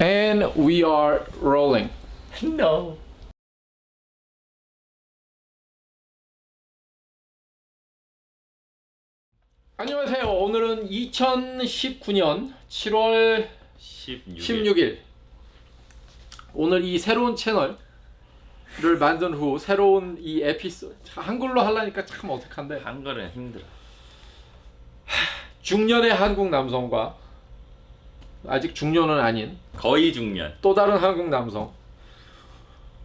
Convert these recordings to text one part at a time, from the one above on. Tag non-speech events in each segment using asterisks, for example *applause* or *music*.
And we are rolling. No. 안녕하세요. 오늘은 2019년 7월 16일. 16일. 오늘 이 새로운 채널을 만든 후 새로운 이 에피소드 한글로 하려니까 참 어색한데 한글은 힘들어. 중년의 한국 남성과 아직 중년은 아닌 거의 중년. 또 다른 한국 남성.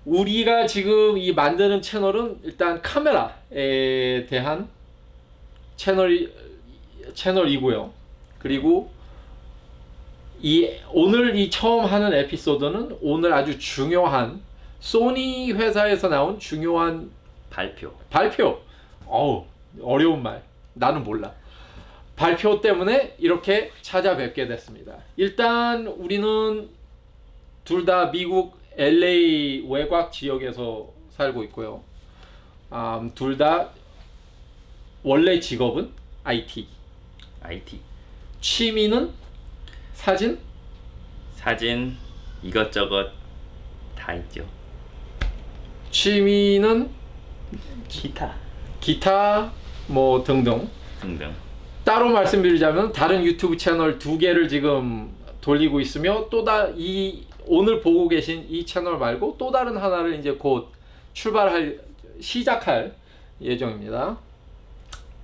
우리가 지금 이 만드는 채널은 일단 카메라에 대한 채널이 채널이고요. 그리고 이 오늘 이 처음 하는 에피소드는 오늘 아주 중요한 소니 회사에서 나온 중요한 발표. 발표. 어우 어려운 말. 나는 몰라. 발표 때문에 이렇게 찾아뵙게 됐습니다. 일단 우리는 둘 다 미국 LA 외곽 지역에서 살고 있고요. 음, 둘다 원래 직업은 IT. IT. 취미는 사진, 사진 이것저것 다 있죠. 취미는 기타 기타 뭐 등등. 등등. 따로 말씀드리자면 다른 유튜브 채널 두 개를 지금 돌리고 있으며 또다이 오늘 보고 계신 이 채널 말고 또 다른 하나를 이제 곧 출발할 시작할 예정입니다.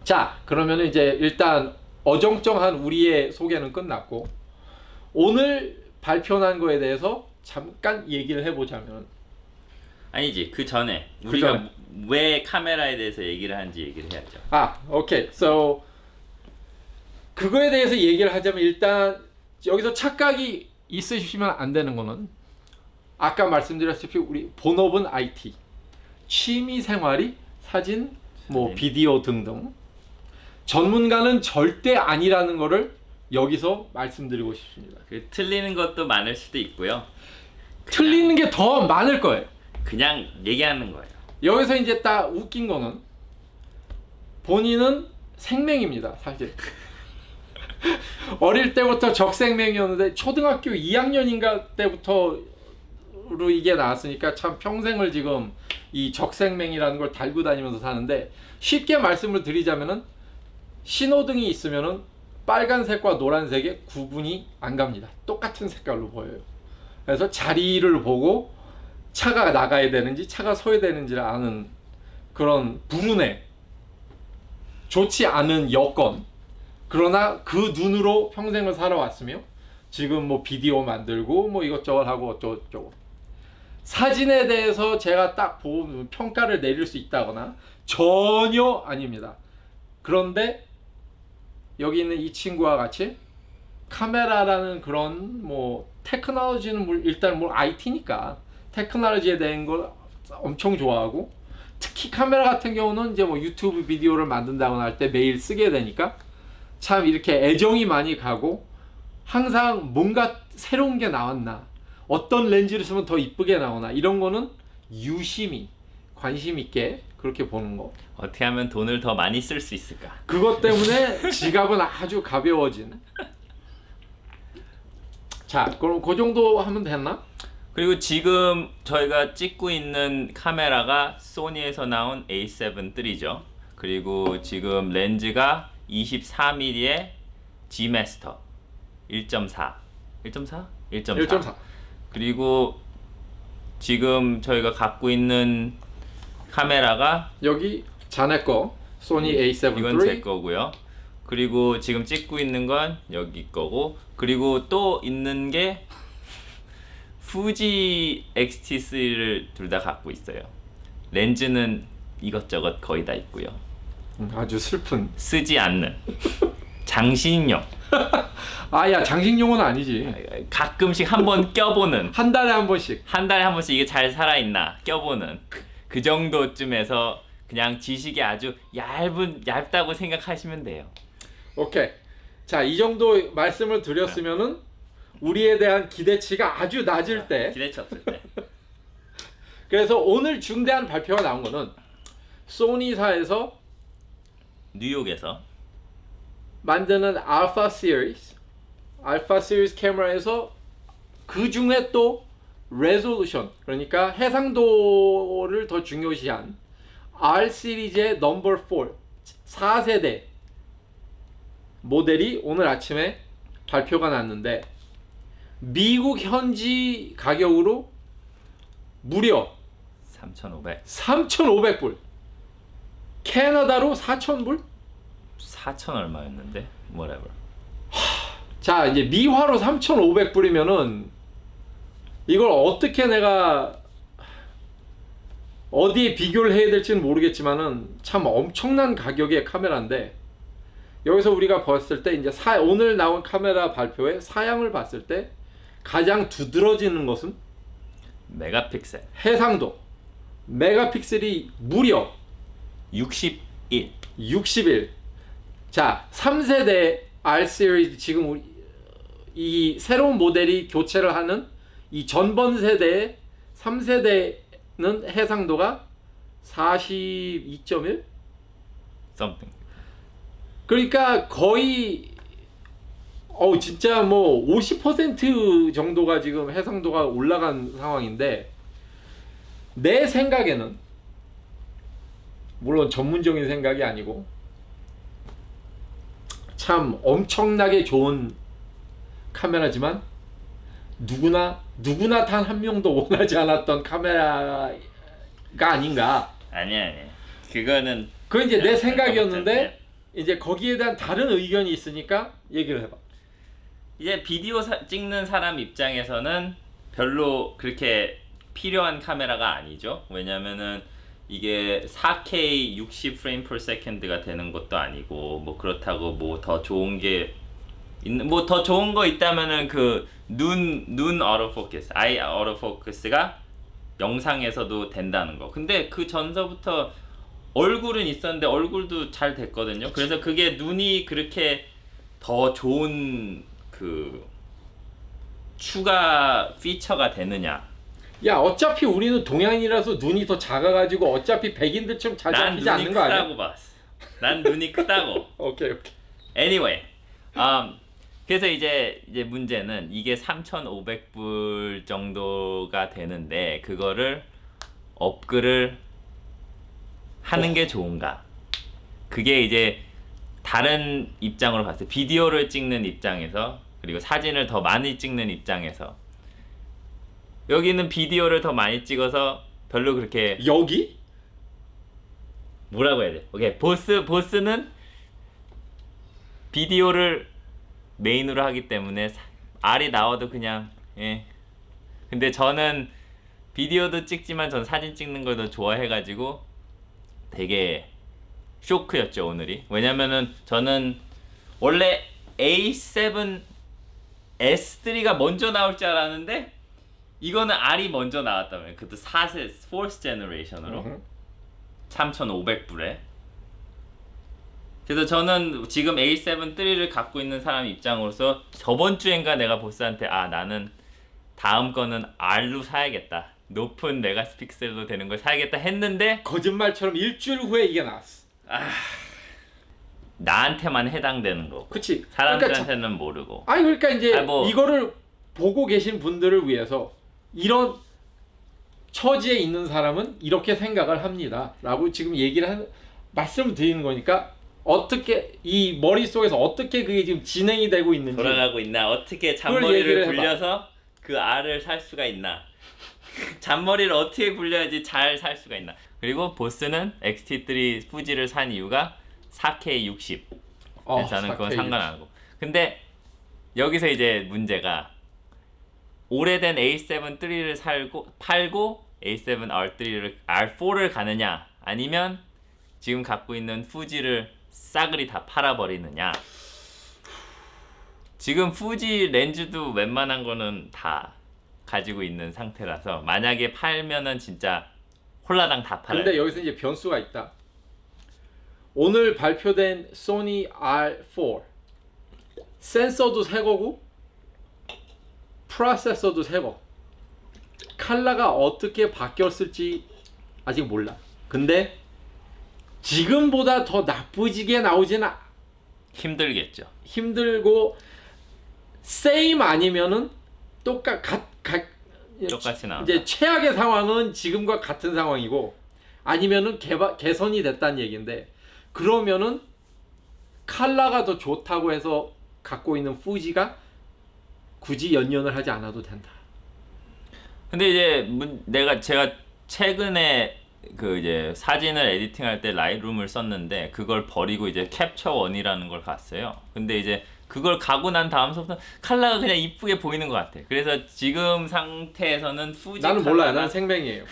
자, 그러면 이제 일단 어정쩡한 우리의 소개는 끝났고 오늘 발표난 거에 대해서 잠깐 얘기를 해보자면 아니지 그 전에 그 우리가 전에. 왜 카메라에 대해서 얘기를 하는지 얘기를 해야죠. 아, 오케이. So 그거에 대해서 얘기를 하자면 일단 여기서 착각이 있으시면 안 되는 거는 아까 말씀드렸다시피 우리 본업은 IT, 취미 생활이 사진, 뭐. 비디오 등등. 전문가는 절대 아니라는 거를 여기서 말씀드리고 싶습니다. 그 틀리는 것도 많을 수도 있고요. 틀리는 게 더 많을 거예요. 그냥 얘기하는 거예요. 여기서 이제 딱 웃긴 거는 본인은 생맹입니다, 사실. 어릴 때부터 적생맹이었는데 초등학교 2학년인가 때부터로 이게 나왔으니까 참 평생을 지금 이 적생맹이라는 걸 달고 다니면서 사는데 쉽게 말씀을 드리자면은 신호등이 있으면은 빨간색과 노란색의 구분이 안 갑니다. 똑같은 색깔로 보여요. 그래서 자리를 보고 차가 나가야 되는지 차가 서야 되는지를 아는 그런 불운의 좋지 않은 여건 그러나 그 눈으로 평생을 살아왔으며 지금 뭐 비디오 만들고 뭐 이것저것 하고 어쩌고저쩌고 사진에 대해서 제가 딱 보면 평가를 내릴 수 있다거나 전혀 아닙니다. 그런데 여기 있는 이 친구와 같이 카메라라는 그런 뭐 테크놀로지는 물- 일단 뭐 IT니까 테크놀로지에 대한 걸 엄청 좋아하고 특히 카메라 같은 경우는 이제 뭐 유튜브 비디오를 만든다거나 할 때 매일 쓰게 되니까 참 이렇게 애정이 많이 가고 항상 뭔가 새로운 게 나왔나 어떤 렌즈를 쓰면 더 이쁘게 나오나 이런 거는 유심히 관심 있게 그렇게 보는 거 어떻게 하면 돈을 더 많이 쓸 수 있을까? 그것 때문에 *laughs* 지갑은 아주 가벼워진 자 그럼 그 정도 하면 됐나? 그리고 지금 저희가 찍고 있는 카메라가 소니에서 나온 A7 3죠. 그리고 지금 렌즈가 24mm의 G 마스터 1.4. 1.4? 1.4. 1.4 그리고 지금 저희가 갖고 있는 카메라가 여기 자네 거 소니 A7 이건 제 III 거고요. 그리고 지금 찍고 있는 건 여기 거고 그리고 또 있는 게 후지 X-T3를 둘 다 갖고 있어요. 렌즈는 이것저것 거의 다 있고요. 음, 아주 슬픈. 쓰지 않는. 장신용. *laughs* 아야 장식용은 아니지. 가끔씩 한 번 껴보는. 한 달에 한 번씩. 한 달에 한 번씩 이게 잘 살아있나 껴보는. 그 정도쯤에서 그냥 지식이 아주 얇은 얇다고 생각하시면 돼요. 오케이. 자 이 정도 말씀을 드렸으면은 우리에 대한 기대치가 아주 낮을 때. 기대치 없을 때. *laughs* 그래서 오늘 중대한 발표가 나온 거는 소니사에서 뉴욕에서. 만드는 알파 시리즈 알파 시리즈 카메라에서 그 중에 또 레솔루션 그러니까 해상도를 더 중요시한 R 시리즈의 넘버 4 4세대 모델이 오늘 아침에 발표가 났는데 미국 현지 가격으로 무려 3,500, 3,500불 캐나다로 4,000불 4,000 얼마였는데? whatever. 자 이제 미화로 3,500불이면은 이걸 어떻게 내가 어디에 비교를 해야 될지는 모르겠지만은 참 엄청난 가격의 카메라인데 여기서 우리가 봤을 때 이제 사, 오늘 나온 카메라 발표에 사양을 봤을 때 가장 두드러지는 것은 메가픽셀 해상도 메가픽셀이 무려 61. 61. 자, 3세대 R 시리즈 지금 우리 이 새로운 모델이 교체를 하는 이 전번 세대의 3세대는 해상도가 42.1? something. 그러니까 거의 어 진짜 뭐 50% 정도가 지금 해상도가 올라간 상황인데 내 생각에는 물론 전문적인 생각이 아니고 참 엄청나게 좋은 카메라지만 누구나 누구나 단 한 명도 원하지 않았던 카메라가 아닌가. 아니야, 아니야. 그거는 그건 이제 내 네, 생각이었는데 이제 거기에 대한 다른 의견이 있으니까 얘기를 해봐. 이제 비디오 사- 찍는 사람 입장에서는 별로 그렇게 필요한 카메라가 아니죠. 왜냐면은 이게 4K 60 프레임 per second가 되는 것도 아니고 뭐 그렇다고 뭐 더 좋은 게 있는 뭐 더 좋은 거 있다면은 그 눈눈 어토포커스, 아이 어토포커스가 영상에서도 된다는 거. 근데 그 전서부터 얼굴은 있었는데 얼굴도 잘 됐거든요. 그래서 그게 눈이 그렇게 더 좋은 그 추가 피처가 되느냐? 야 어차피 우리는 동양인이라서 눈이 더 작아가지고 어차피 백인들처럼 잘 난 잡히지 눈이 않는 거 아니야? 크다고 봤어. 난 눈이 크다고. *laughs* 오케이 오케이. Anyway, um, 그래서 이제 이제 문제는 이게 3,500불 정도가 되는데 그거를 업글을 하는 게 좋은가? 그게 이제 다른 입장으로 봤을 때 비디오를 찍는 입장에서 그리고 사진을 더 많이 찍는 입장에서 여기는 비디오를 더 많이 찍어서 별로 그렇게 여기? 뭐라고 해야 돼? 오케이 보스 보스는 비디오를 메인으로 하기 때문에 사- R이 나와도 그냥 예. 근데 저는 비디오도 찍지만 전 사진 찍는 걸 더 좋아해가지고 되게 쇼크였죠 오늘이. 왜냐면은 저는 원래 A7 S3가 먼저 나올 줄 알았는데 이거는 R이 먼저 나왔다면 그것도 4세 4th 제너레이션으로. 어허. 3,500불에. 그래서 저는 지금 A7 3를 갖고 있는 사람 입장으로서 저번 주엔가 내가 보스한테 아 나는 다음 거는 R로 사야겠다. 높은 메가픽셀로 되는 걸 사야겠다 했는데 거짓말처럼 일주일 후에 이게 나왔어. 나한테만 해당되는 거고 그치? 그러니까 자- 사람들한테는 모르고. 아니 그러니까 이제 아, 뭐- 이거를 보고 계신 분들을 위해서 이런 처지에 있는 사람은 이렇게 생각을 합니다 라고 지금 얘기를 한 말씀을 드리는 거니까 어떻게 이 머릿속에서 어떻게 그게 지금 진행이 되고 있는지 돌아가고 있나? 어떻게 잔머리를. 굴려서 그 알을 살 수가 있나? *laughs* 잔머리를 어떻게 굴려야지 잘 살 수가 있나? 그리고 보스는 XT3 후지를 산 이유가 4K 60 어, 그래서 저는 그건 4K. 상관 안 하고. 근데 여기서 이제 문제가 오래된 A7 3를 살고 팔고 A7 R3를 R4를 가느냐 아니면 지금 갖고 있는 후지를 싸그리 다 팔아버리느냐 지금 후지 렌즈도 웬만한 거는 다 가지고 있는 상태라서 만약에 팔면은 진짜 홀라당 다 팔아요. 근데 여기서 이제 변수가 있다. 오늘 발표된 소니 R4 센서도 새 거고 프로세서도 새 거. 칼라가 어떻게 바뀌었을지 아직 몰라. 근데 지금보다 더 나쁘지게 나오지는 힘들겠죠. 힘들고 세임 아니면은 똑같 갓, 갓 똑같이 나온다. 이제 최악의 상황은 지금과 같은 상황이고 아니면은 개발 개선이 됐다는 얘기인데 그러면은 칼라가 더 좋다고 해서 갖고 있는 후지가 굳이 연연을 하지 않아도 된다. 근데 이제 문- 내가 제가 최근에 그 이제 사진을 에디팅할 때 라이트룸을 썼는데 그걸 버리고 이제 캡처 원이라는 걸 갔어요. 근데 이제 그걸 가고 난 다음부터 컬러가 그냥 이쁘게 보이는 것 같아. 그래서 지금 상태에서는 후지 나는 몰라요. 컬러나 난 생명이에요.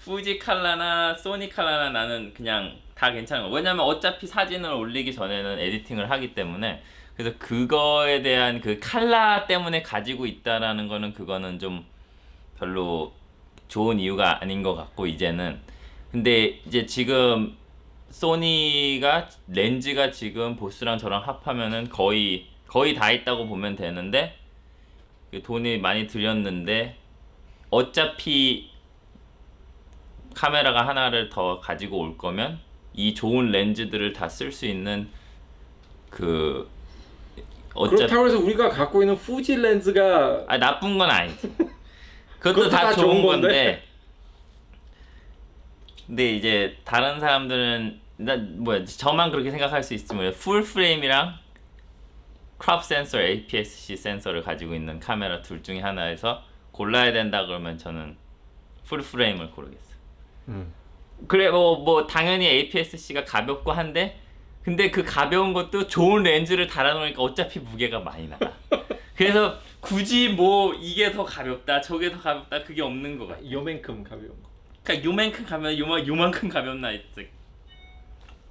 후지 칼라나 소니 칼라나 나는 그냥 다 괜찮은 거. 왜냐면 어차피 사진을 올리기 전에는 에디팅을 하기 때문에 그래서 그거에 대한 그 칼라 때문에 가지고 있다라는 거는 그거는 좀 별로 좋은 이유가 아닌 것 같고 이제는. 근데 이제 지금 소니가 렌즈가 지금 보스랑 저랑 합하면은 거의 거의 다 있다고 보면 되는데 그 돈이 많이 들였는데 어차피 카메라가 하나를 더 가지고 올 거면 이 좋은 렌즈들을 다 쓸 수 있는 그 어차피 그렇다고 해서 우리가 갖고 있는 후지 렌즈가 아 나쁜 건 아니지. *laughs* 그것도 그것도 다, 다 좋은 좋은 건데. 건데. 근데 이제 다른 사람들은 나 뭐야 저만 그렇게 생각할 수 있으면 풀 프레임이랑 크롭 센서, APS-C 센서를 가지고 있는 카메라 둘 중에 하나에서 골라야 된다 그러면 저는 풀 프레임을 고르겠어요. 음. 그래 뭐 뭐 당연히 APS-C가 가볍고 한데 근데 그 가벼운 것도 좋은 렌즈를 달아놓으니까 어차피 무게가 많이 나가. 그래서 굳이 뭐 이게 더 가볍다 저게 더 가볍다 그게 없는 것 같아. 요만큼 가벼운 거. 그러니까 요만큼 가면 요만 요만큼 가볍나 했지.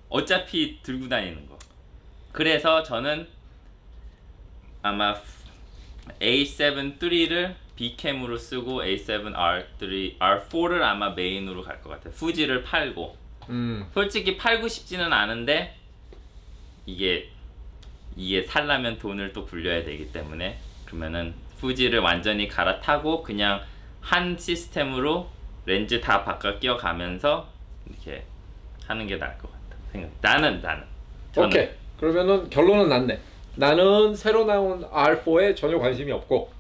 어차피 들고 다니는 거. 그래서 저는 아마 A7 3를 B캠으로 쓰고 A7 R3 R4를 아마 메인으로 갈 것 같아. 후지를 팔고 음. 솔직히 팔고 싶지는 않은데 이게 이게 살려면 돈을 또 굴려야 되기 때문에 그러면은 후지를 완전히 갈아타고 그냥 한 시스템으로 렌즈 다 바꿔 끼워가면서 이렇게 하는 게 나을 것 같다 생각. 나는 나는 저는 오케이. 그러면은 결론은 났네. 나는 새로 나온 R4에 전혀 관심이 없고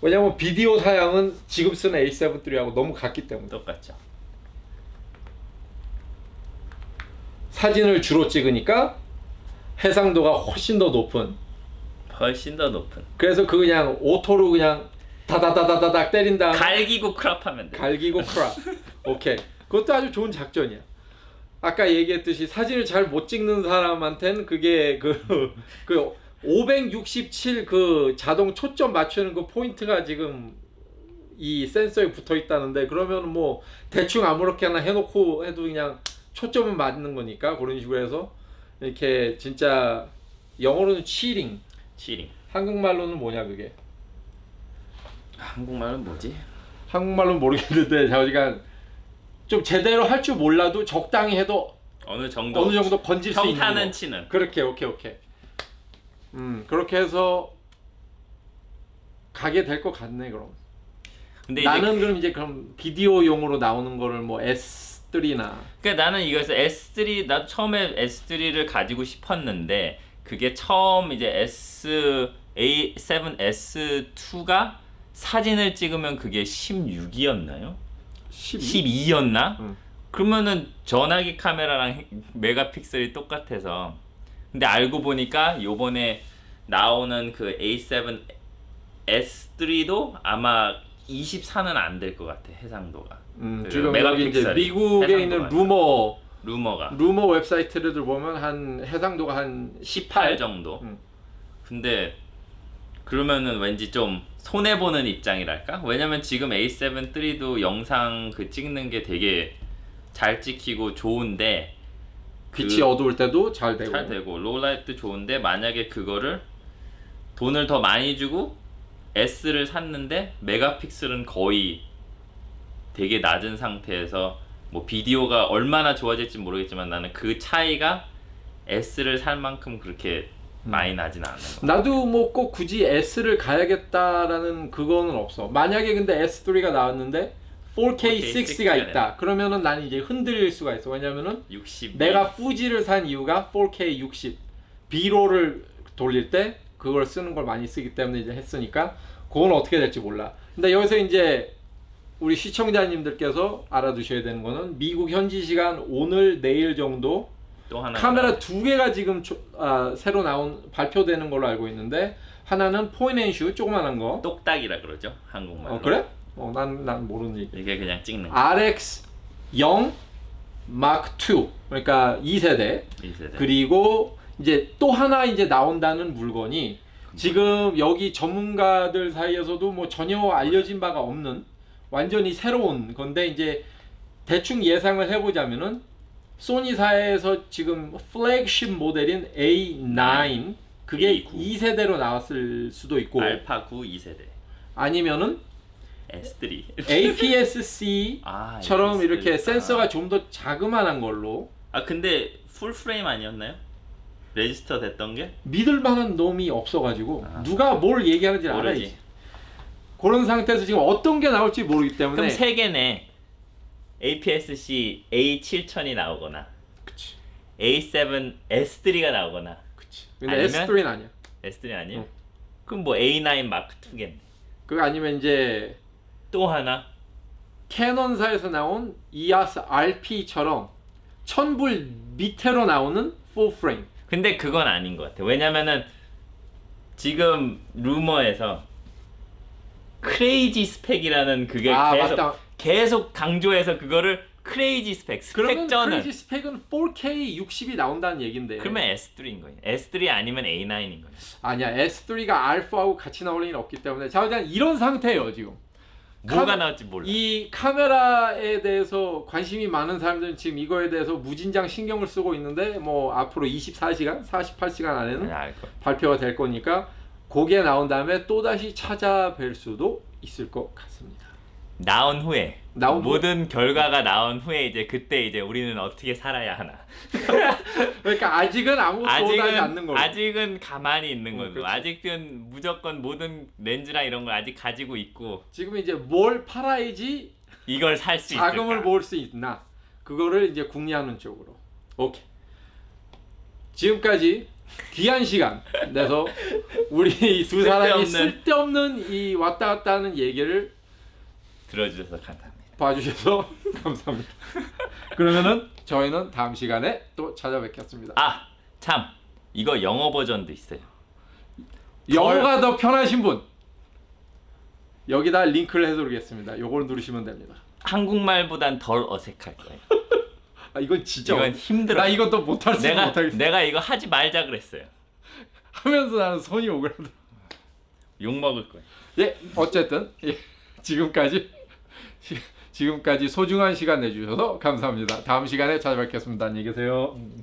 왜냐면 비디오 사양은 지금 쓰는 A7 III하고 너무 같기 때문에 똑같죠. 사진을 주로 찍으니까 해상도가 훨씬 더 높은. 훨씬 더 높은. 그래서 그 그냥 오토로 그냥 다다다다다닥 때린 다음에 갈기고 크롭하면 돼. 갈기고 크랍. 오케이. 그것도 아주 좋은 작전이야. 아까 얘기했듯이 사진을 잘 못 찍는 사람한테는 그게 그, *laughs* 그 567 그 자동 초점 맞추는 그 포인트가 지금 이 센서에 붙어 있다는데 그러면 뭐 대충 아무렇게나 해놓고 해도 그냥 초점은 맞는 거니까 그런 식으로 해서 이렇게 진짜 영어로는 치링 치링. 한국말로는 뭐냐 그게 한국말은 뭐지? 한국말로는 모르겠는데 자기가 좀 제대로 할 줄 몰라도 적당히 해도 어느 정도 어느 정도 건질 수 있는 평타는 거. 치는. 그렇게 오케이 오케이 음 그렇게 해서 가게 될 것 같네 그럼 근데 이제 나는 그럼 이제 그럼 비디오용으로 나오는 거를 뭐 S3나 그러니까 나는 이거에서 S3 나 처음에 S3를 가지고 싶었는데 그게 처음 이제 S A7 S2가 사진을 찍으면 그게 16이었나요? 12 12 였나? 응. 그러면은 전화기 카메라랑 메가픽셀이 똑같아서 근데 알고 보니까 요번에 나오는 그 A7 S3도 아마 24는 안 될 것 같아 해상도가 음, 그 지금 여기 이제 메가픽셀이 미국에 있는 해상도가. 루머 루머가 루머 웹사이트를 보면 한 해상도가 한18 정도. 음. 근데 그러면은 왠지 좀 손해 보는 입장이랄까? 왜냐면 지금 A7 III도 영상 그 찍는 게 되게 잘 찍히고 좋은데 빛이 그- 어두울 때도 잘 되고 잘 되고 로라이트 좋은데 만약에 그거를 돈을 더 많이 주고 S를 샀는데 메가픽셀은 거의 되게 낮은 상태에서 뭐 비디오가 얼마나 좋아질지 모르겠지만 나는 그 차이가 S를 살 만큼 그렇게 많이 나진 거. 나도 뭐 꼭 굳이 S를 가야겠다라는 그거는 없어. 만약에 근데 S3가 나왔는데 4K 60가 있다. 그러면은 나는 이제 흔들릴 수가 있어. 왜냐면은 60. 내가 후지를 산 이유가 4K 60 B로를 돌릴 때 그걸 쓰는 걸 많이 쓰기 때문에 이제 했으니까 그건 어떻게 될지 몰라. 근데 여기서 이제 우리 시청자님들께서 알아두셔야 되는 거는 미국 현지 시간 오늘 내일 정도 카메라 두 개가 지금 조- 아, 새로 나온 발표되는 걸로 알고 있는데 하나는 포인앤슈 조그만한 거. 똑딱이라 그러죠 한국말로. 어 그래? 어 난 난 모르는 얘기. 이게 그냥 찍는 거. RX 0 마크 2 그러니까 2세대 이 세대. 그리고 이제 또 하나 이제 나온다는 물건이 지금 여기 전문가들 사이에서도 뭐 전혀 알려진 바가 없는 완전히 새로운 건데 이제 대충 예상을 해보자면은 소니사에서 지금 플래그십 모델인 A9 그게 A9. 2세대로 나왔을 수도 있고 알파 9 2세대. 아니면은 S3. APS-C 아, 처럼 S3. 이렇게 아. 센서가 좀 더 자그마한 걸로 아 근데 풀 프레임 아니었나요? 레지스터 됐던 게? 믿을 만한 놈이 없어가지고 아. 누가 뭘 얘기하는지 모르지. 알아야지. 그런 상태에서 지금 어떤 게 나올지 모르기 때문에 그럼 세 개네. APS-C A7000이 나오거나 그치, A7 S3가 나오거나 그치. 근데 아니면? S3는 아니야. S3 아니에요? 응. 그럼 뭐 A9 마크 2겠네. 그거 아니면 이제 또 하나 캐논사에서 나온 EOS RP처럼 1000불 밑으로 나오는 풀 프레임. 근데 그건 아닌 것 같아. 왜냐면은 지금 루머에서 크레이지 스펙이라는 그게 아 계속 맞다. 계속 강조해서 그거를 크레이지 스펙 그러면 스펙전은 크레이지 스펙은 4K 60이 나온다는 얘긴데. 그러면 S3인 거예요. S3 아니면 A9인 거예요. 아니야 S3가 알파하고 같이 나올 일은 없기 때문에 자 일단 이런 상태예요 지금. 뭐가 카메- 나올지 몰라. 이 카메라에 대해서 관심이 많은 사람들은 지금 이거에 대해서 무진장 신경을 쓰고 있는데 뭐 앞으로 24시간, 48시간 안에는 네, 알 거. 발표가 될 거니까 그게 나온 다음에 또 다시 찾아뵐 수도 있을 것 같습니다. 나온 후에 나온 후에? 모든 결과가 나온 후에 이제 그때 이제 우리는 어떻게 살아야 하나. *laughs* 그러니까 아직은 아무것도 오다지 않는 아직은. 아직은 가만히 있는 어, 거고. 아직은 무조건 모든 렌즈랑 이런 걸 아직 가지고 있고 지금 이제 뭘 팔아야지 이걸 살 수 있을까? 자금을 모을 수 있나 그거를 이제 궁리하는 쪽으로. 오케이. 지금까지 귀한 시간 내서 우리 두 사람이 쓸데없는- 쓸데없는 이 왔다 갔다 하는 얘기를 들어주셔서 감사합니다. 봐주셔서 *laughs* 감사합니다. 그러면은 저희는 다음 시간에 또 찾아뵙겠습니다. 아 참 이거 영어 버전도 있어요. 영어가 더 편하신 분 여기다 링크를 해두겠습니다. 요걸 누르시면 됩니다. 한국말보단 덜 어색할 거예요. *laughs* 아 이건 진짜 이건 힘들어. 나 이것도 못할 수 내가 못하겠어. 내가 이거 하지 말자 그랬어요. *laughs* 하면서 나는 손이 오그라들어. 욕 먹을 거예요. 예, 어쨌든 예, 지금까지 시- 지금까지 소중한 시간 내주셔서 감사합니다. 다음 시간에 찾아뵙겠습니다. 안녕히 계세요.